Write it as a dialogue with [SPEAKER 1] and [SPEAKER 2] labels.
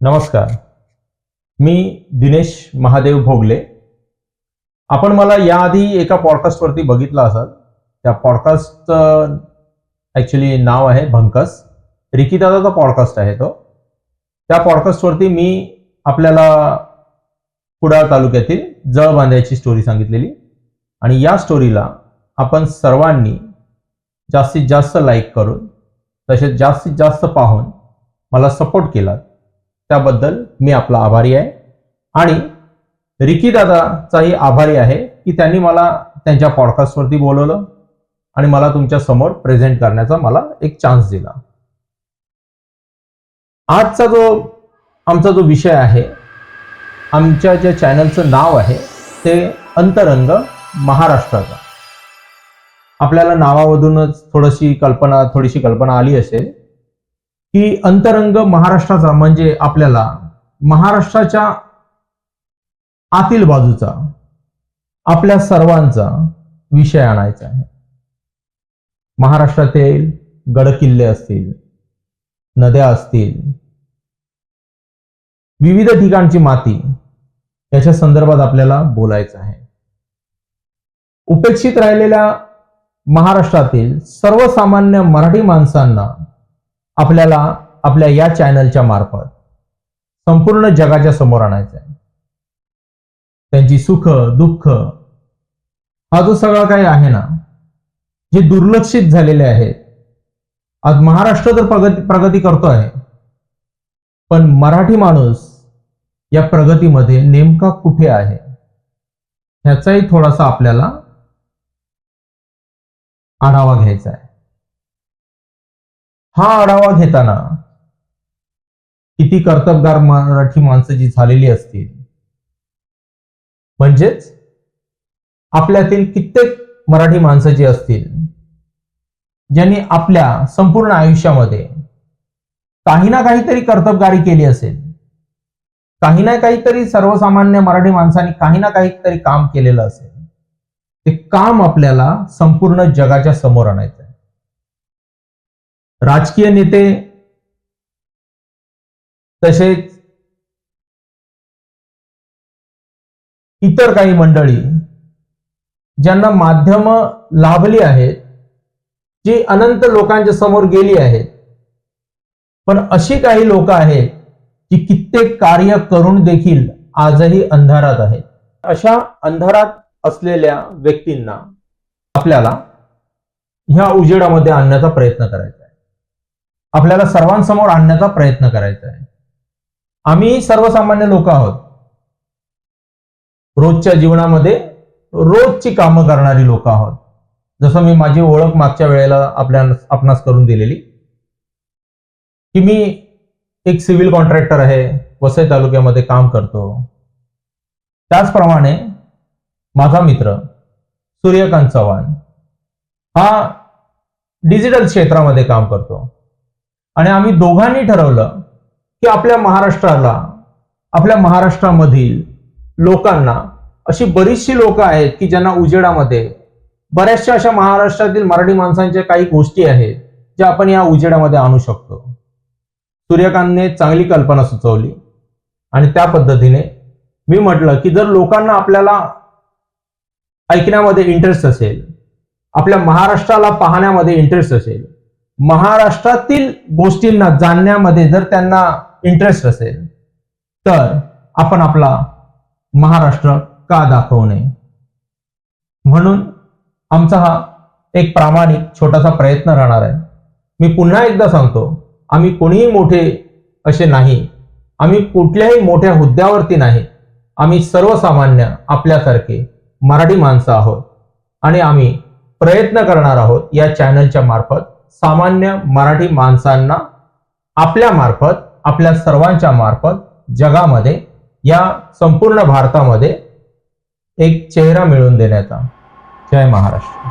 [SPEAKER 1] नमस्कार. मी दिनेश महादेव भोगले. आपण मला याआधी एका पॉडकास्टवरती बघितलं असाल. त्या पॉडकास्टचं ॲक्च्युली नाव आहे भंकस. रिकीदादाचा पॉडकास्ट आहे तो. त्या पॉडकास्टवरती मी आपल्याला कुडाळ तालुक्यातील जळ बांधायची स्टोरी सांगितलेली. आणि या स्टोरीला आपण सर्वांनी जास्तीत जास्त लाईक करून तसेच जास्तीत जास्त पाहून मला सपोर्ट केला त्याबद्दल मी आपला आभारी आहे. आणि रिकी दादाचाही आभारी आहे की त्यांनी मला त्यांच्या पॉडकास्टवरती बोलवलं आणि मला तुमच्यासमोर प्रेझेंट करण्याचा मला एक चान्स दिला. आजचा जो आमचा जो विषय आहे आमच्या ज्या चॅनलचं नाव आहे ते अंतरंग महाराष्ट्राचा. आपल्याला नावामधूनच थोडीशी कल्पना थोडीशी कल्पना आली असेल की अंतरंग महाराष्ट्राचा म्हणजे आपल्याला महाराष्ट्राच्या आतील बाजूचा आपल्या सर्वांचा विषय आणायचा आहे. महाराष्ट्रातील गडकिल्ले असतील नद्या असतील विविध ठिकाणची माती याच्या संदर्भात आपल्याला बोलायचं आहे. उपेक्षित राहिलेल्या महाराष्ट्रातील सर्वसामान्य मराठी माणसांना आपल्याला आपल्या या चॅनलच्या मार्फत संपूर्ण जगाच्या समोर आणायचं आहे त्यांची सुख दुःख हा जो सगळा काही आहे ना जे दुर्लक्षित झालेले आहेत. आज महाराष्ट्र तर प्रगती प्रगती करतो आहे पण मराठी माणूस या प्रगतीमध्ये नेमका कुठे आहे? ह्याचाही थोडासा आपल्याला आढावा घ्यायचा आहे हा आढावा घेताना किती कर्तबगार मराठी माणसं जी झालेली असतील म्हणजेच आपल्यातील कित्येक मराठी माणसं जी असतील ज्यांनी आपल्या संपूर्ण आयुष्यामध्ये काही ना काहीतरी कर्तबगारी केली असेल काही ना काहीतरी सर्वसामान्य मराठी माणसांनी काही ना काहीतरी काम केलेलं असेल ते काम आपल्याला संपूर्ण जगाच्या समोर आणायचं राजकीय नेते तसेच इतर काही मंडळी ज्यांना माध्यम लाभली आहेत जी अनंत लोकांच्या समोर गेली आहेत. पण अशी काही लोक आहेत जी कित्येक कार्य करून देखील आजही अंधारात आहेत. अशा अंधारात असलेल्या व्यक्तींना आपल्याला ह्या उजेडामध्ये आणण्याचा प्रयत्न करायचा आहे. आपल्याला सर्वांसमोर आणण्याचा प्रयत्न करायचा आहे. आम्ही सर्वसामान्य लोक आहोत. रोजच्या जीवनामध्ये रोजची कामं करणारी लोक आहोत. जसं मी माझी ओळख मागच्या वेळेला आपल्या आपणास करून दिलेली. की मी एक सिव्हिल कॉन्ट्रॅक्टर आहे वसई तालुक्यामध्ये काम करतो. त्याचप्रमाणे माझा मित्र सूर्यकांत चव्हाण हा डिजिटल क्षेत्रामध्ये काम करतो. आणि आम्ही दोघांनी ठरवलं की आपल्या महाराष्ट्राला आपल्या महाराष्ट्रामधील लोकांना अशी बरीचशी लोक आहेत की ज्यांना उजेडामध्ये बऱ्याचशा अशा महाराष्ट्रातील मराठी माणसांच्या काही गोष्टी आहेत ज्या आपण या उजेडामध्ये आणू शकतो. सूर्यकांतने चांगली कल्पना सुचवली आणि त्या पद्धतीने मी म्हटलं की जर लोकांना आपल्याला ऐकण्यामध्ये इंटरेस्ट असेल आपल्या महाराष्ट्राला पाहण्यामध्ये इंटरेस्ट असेल महाराष्ट्रातील गोष्टींना जाणण्यामध्ये जर त्यांना इंटरेस्ट असेल तर आपण आपला महाराष्ट्र का दाखवू नये? म्हणून आमचा हा एक प्रामाणिक छोटासा प्रयत्न राहणार आहे. मी पुन्हा एकदा सांगतो आम्ही कोणीही मोठे असे नाही. आम्ही कुठल्याही मोठ्या हुद्द्यावरती नाही. आम्ही सर्वसामान्य आपल्यासारखे मराठी माणसं आहोत. आणि आम्ही प्रयत्न करणार आहोत या चॅनलच्या मार्फत सामान्य मराठी माणसांना आपल्या मार्फत आपल्या सर्वांच्या मार्फत जगामध्ये या संपूर्ण भारतामध्ये एक चेहरा मिळवून देण्याचा. जय महाराष्ट्र.